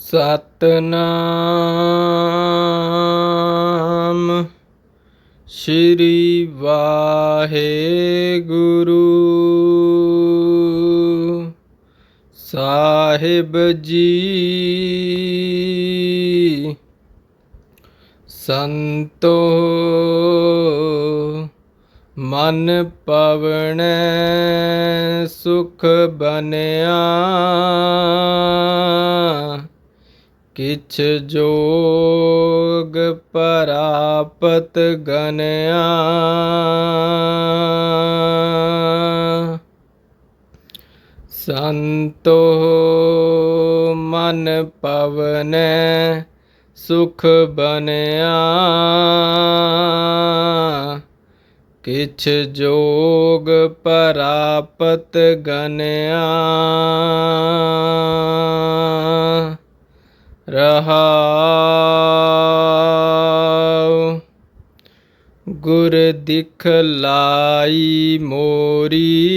ਸਤਨਾਮ। ਸ਼੍ਰੀ ਵਾਹਿਗੁਰੂ। ਸਾਹਿਬ ਜੀ। ਸੰਤੋ ਮਨ ਪਵਣੈ ਸੁਖ ਬਨਿਆ ਕਿਛ ਜੋਗ ਪਰਾਪਤ ਗਨਿਆ। ਸੰਤੋ ਮਨ ਪਵਨੈ ਸੁਖ ਬਨਿਆ। ਕਿਛ ਜੋਗ ਪਰਾਪਤ ਗਨਿਆ। ਰਹਾਉ। ਗੁਰ ਦਿਖ ਲਾਈ ਮੋਰੀ।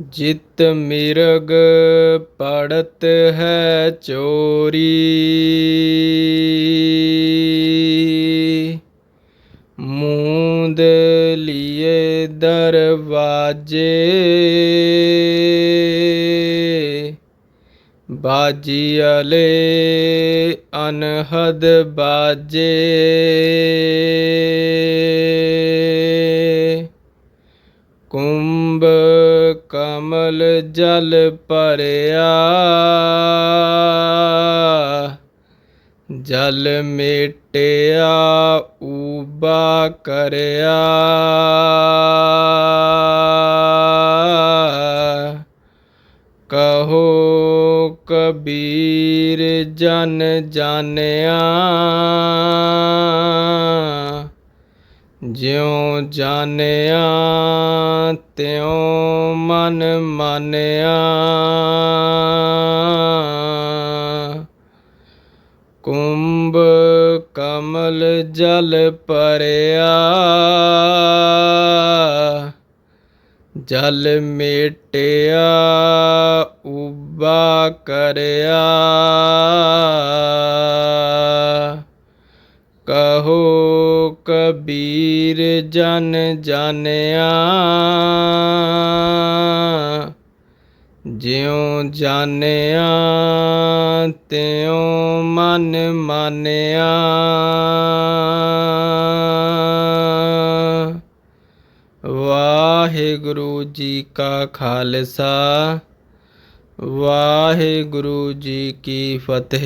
ਜਿਤ ਮਿਰਗ ਪੜਤ ਹੈ ਚੋਰੀ। ਮੂੰਦ ਲਿਏ ਦਰਵਾਜੇ। ਬਾਜੀ ਅਲੇ ਅਨਹਦ ਬਾਜੇ। ਕੁੰਭ ਕਮਲ ਜਲ ਭਰਿਆ ਜਲ ਮੇਟਿਆ ਉਬਾ ਕਰਿਆ। ਕਬੀਰ ਜਨ ਜਾਣਿਆ। ਜਿਉ ਜਾਣਿਆ, ਤਿਉ ਮਨ ਮਾਨਿਆ ਕੁੰਭ ਕਮਲ ਜਲ ਭਰਿਆ। ਜਲ ਮੇਟਿਆ, ਉਬਾ ਕਰਿਆ। ਕਹੋ ਕਬੀਰ ਜਨ ਜਾਣਿਆ ਜਿਉ ਜਾਣਿਆ ਤਿਉ ਮਨ ਮਾਨਿਆ। ਵਾਹਿਗੁਰੂ ਜੀ ਕਾ ਖਾਲਸਾ। ਵਾਹਿਗੁਰੂ ਜੀ ਕੀ ਫਤਿਹ।